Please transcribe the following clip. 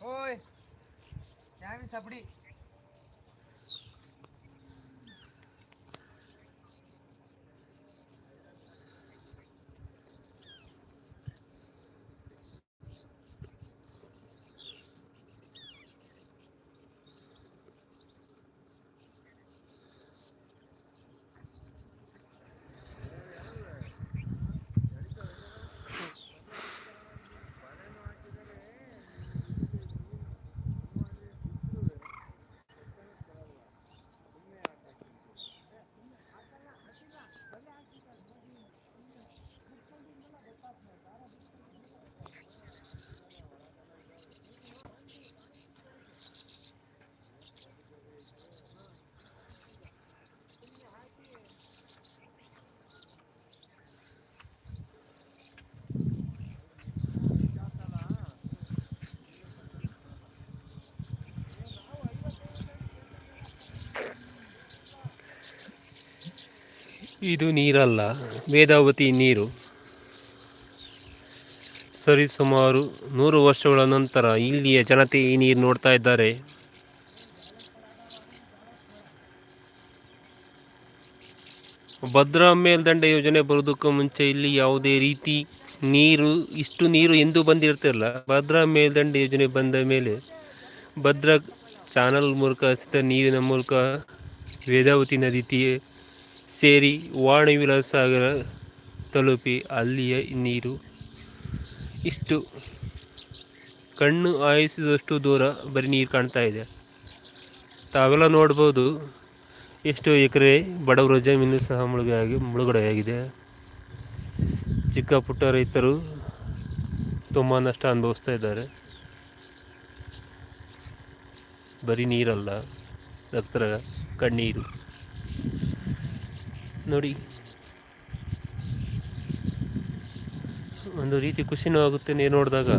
Oi! já me sabri. ಇದು ನೀರಲ್ಲ, ವೇದಾವತಿ ನೀರು. ಸರಿಸುಮಾರು ನೂರು ವರ್ಷಗಳ ನಂತರ ಇಲ್ಲಿಯ ಜನತೆ ಈ ನೀರು ನೋಡ್ತಾ ಇದ್ದಾರೆ. ಭದ್ರಾ ಮೇಲ್ದಂಡೆ ಯೋಜನೆ ಬರೋದಕ್ಕೂ ಮುಂಚೆ ಇಲ್ಲಿ ಯಾವುದೇ ರೀತಿ ನೀರು, ಇಷ್ಟು ನೀರು ಎಂದೂ ಬಂದಿರ್ತಿರಲ್ಲ ಭದ್ರಾ ಮೇಲ್ದಂಡೆ ಯೋಜನೆ ಬಂದ ಮೇಲೆ ಭದ್ರಾ ಚಾನಲ್ ಮೂಲಕ ಹಸಿದ ನೀರಿನ ಮೂಲಕ ವೇದಾವತಿ ನದಿ ತೀ ಸೇರಿ ವಾಣಿ ಸಾಗರ ತಲುಪಿ ಅಲ್ಲಿಯ ನೀರು. ಇಷ್ಟು. ಕಣ್ಣು ಆಯಿಸಿದಷ್ಟು ದೂರ ಬರೀ ನೀರು ಕಾಣ್ತಾ ಇದೆ. ತಾವೆಲ್ಲ ನೋಡ್ಬೋದು ಎಷ್ಟು ಎಕರೆ ಬಡವರ ಜಮೀನು ಸಹ ಮುಳುಗಾಗಿ ಮುಳುಗಡೆಯಾಗಿದೆ. ಚಿಕ್ಕ ಪುಟ್ಟ ರೈತರು ತುಂಬ ನಷ್ಟ ಅನುಭವಿಸ್ತಾ ಇದ್ದಾರೆ. ಬರೀ ನೀರಲ್ಲ ರಕ್ತರ ಕಣ್ಣೀರು. ನೋಡಿ. ಒಂದು ರೀತಿ ಖುಷಿನೂ ಆಗುತ್ತೆ ನೀರು ನೋಡಿದಾಗ.